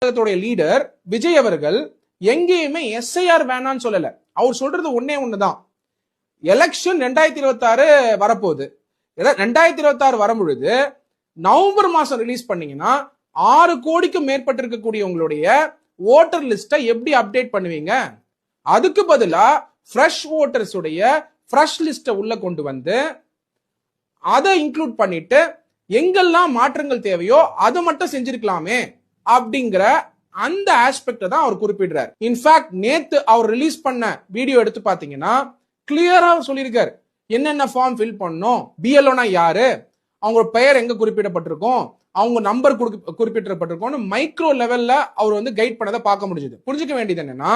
கழகத்துடைய லீடர் விஜய் அவர்கள் எங்கேயுமே எஸ்ஐஆர் வேணான்னு சொல்லல. அவர் சொல்றது ஒன்னே ஒண்ணுதான். எலெக்ஷன் ரெண்டாயிரத்தி இருபத்தி ஆறு வரப்போகுது ரெண்டாயிரத்தி இருபத்தி ஆறு வரும் பொழுது நவம்பர் மாசம் ரிலீஸ் பண்ணீங்கன்னா ஆறு கோடிக்கும் மேற்பட்டிருக்கக்கூடிய உங்களுடைய ஓட்டர் லிஸ்ட்டை எப்படி அப்டேட் பண்ணுவீங்க? அதுக்கு பதிலா ஃப்ரெஷ் ஓட்டர்ஸ் உடைய ஃப்ரெஷ் லிஸ்ட்டை உள்ள கொண்டு வந்து அதை இன்க்ளூட் பண்ணிட்டு எங்கெல்லாம் மாற்றங்கள் தேவையோ அதை மட்டும் செஞ்சிருக்கலாமே. அப்படிங்கிற அந்த ஆஸ்பெக்ட தான் அவர் குறிப்பிடுறார். இன்ஃபேக்ட் நேத்து அவர் ரிலீஸ் பண்ண வீடியோ எடுத்து பாத்தீங்கன்னா கிளியரா சொல்லியிருக்காரு. என்னென்ன ஃபார்ம் ஃபில் பண்ணணும் பிஎல்ஓனா யாரு? அவங்க பெயர் எங்க குறிப்பிடப்பட்டிருக்கும்? அவங்க நம்பர் குறிப்பிடப்பட்டிருக்கோம்னு மைக்ரோ லெவல்ல அவர் வந்து கைட் பண்ணதை பார்க்க முடிஞ்சது. புரிஞ்சுக்க வேண்டியது என்னன்னா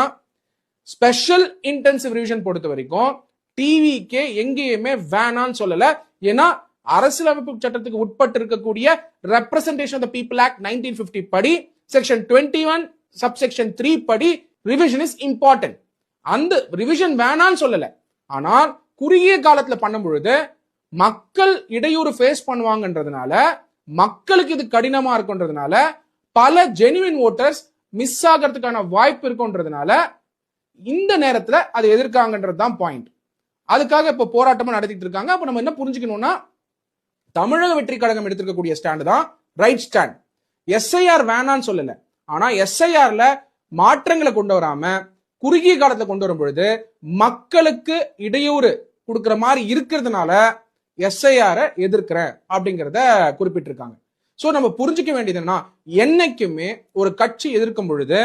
ஸ்பெஷல் இன்டென்சிவ் ரிவிஷன் பொறுத்த வரைக்கும் டிவிக்கே எங்கேயுமே வேணான்னு சொல்லல. ஏன்னா அரசியலமைப்பு சட்டத்துக்கு உட்பட்டு இருக்கக்கூடிய representation of the people act nineteen fifty படி section twenty one subsection three படி ரிவிஷன் இஸ் இம்பார்ட்டன்ட் அந்த ரிவிஷன் வேணான்னு சொல்லல. ஆனால் குறுகிய காலத்துல பண்ணும் பொழுது மக்கள் இடையூறு ஃபேஸ் பண்ணுவாங்கன்றதுனால மக்களுக்கு இது கடினமா இருக்குன்றதுனால பல ஜெனுவின் ஓட்டர்ஸ் மிஸ் ஆகிறதுக்கான வாய்ப்பு இருக்குன்றதுனால இந்த நேரத்துல அதை எதிர்க்காங்கன்றது தான் பாயிண்ட் அதுக்காக இப்ப போராட்டமா நடத்திட்டு இருக்காங்க. அப்ப நம்ம என்ன புரிஞ்சுக்கணும்னா தமிழக வெற்றி கழகம் எடுத்திருக்கக்கூடிய ஸ்டாண்ட் தான் ரைட் ஸ்டாண்ட் எஸ்ஐஆர் வேணான்னு சொல்லல. ஆனா எஸ்ஐஆர்ல மாற்றங்களை கொண்டு வராம குறுகிய காலத்துல கொண்டு வரும் பொழுது மக்களுக்கு இடையூறு கொடுக்குற மாதிரி இருக்கிறதுனால எஸ்ஐஆரை எதிர்க்கிறேன் அப்படிங்கிறத குறிப்பிட்டிருக்காங்க. ஸோ நம்ம புரிஞ்சுக்க வேண்டியது என்னன்னா என்னைக்குமே ஒரு கட்சி எதிர்க்கும் பொழுது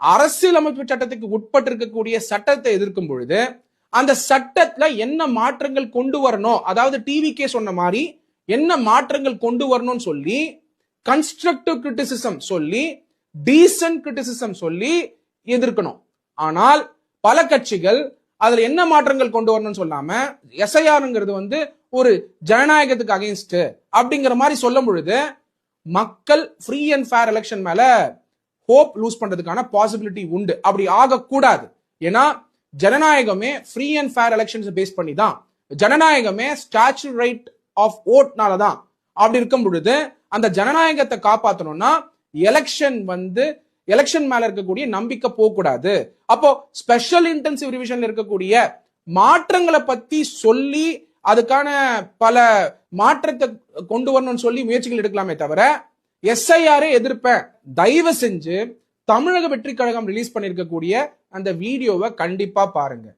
அரசியலமைப்பு சட்டத்துக்கு உட்பட்டு இருக்கக்கூடிய சட்டத்தை எதிர்க்கும் பொழுது அந்த சட்டத்துல என்ன மாற்றங்கள் கொண்டு வரணும்? அதாவது டிவிக்கே சொன்ன மாதிரி என்ன மாற்றங்கள் கொண்டு வரணும்னு சொல்லி கன்ஸ்ட்ரக்டிவ் கிரிட்டிசிசம் சொல்லி டீசன்ட் கிரிட்டிசிசம் சொல்லி எதிர்க்கணும். ஆனால் பல கட்சிகள் அதுல என்ன மாற்றங்கள் கொண்டு வரணும்னு சொல்லாம எஸ்ஐஆருங்கிறது வந்து ஒரு ஜனநாயகத்துக்கு அகைன்ஸ்ட் அப்படிங்கிற மாதிரி சொல்லும் பொழுது மக்கள் ஃப்ரீ அண்ட் ஃபேர் எலெக்ஷன் மேல ஹோப் லூஸ் பண்றதுக்கான பாசிபிலிட்டி உண்டு. அப்படி ஆகக்கூடாது. ஏன்னா ஜனநாயகமே free and fair elections base பண்ணி தான் ஜனநாயகமே ஸ்டாச்சு ரைட் ஆஃப் ஓட்னால தான் அப்படி இருக்கும் பொழுது அந்த ஜனநாயகத்தை காப்பாற்றணும்னா எலெக்ஷன் வந்து எலெக்ஷன் மேல இருக்கக்கூடிய நம்பிக்கை போகக்கூடாது. அப்போ ஸ்பெஷல் இன்டென்சிவ் ரிவிஷன்ல இருக்கக்கூடிய மாற்றங்களை பத்தி சொல்லி அதுக்கான பல மாற்றத்தை கொண்டு வரணும்னு சொல்லி முயற்சிகள் எடுக்கலாமே தவிர எஸ்ஐஆரே எதிர்ப்பேன் தயவு செஞ்சு தமிழக வெற்றி கழகம் ரிலீஸ் பண்ணியிருக்கக்கூடிய அந்த வீடியோவை கண்டிப்பா பாருங்க.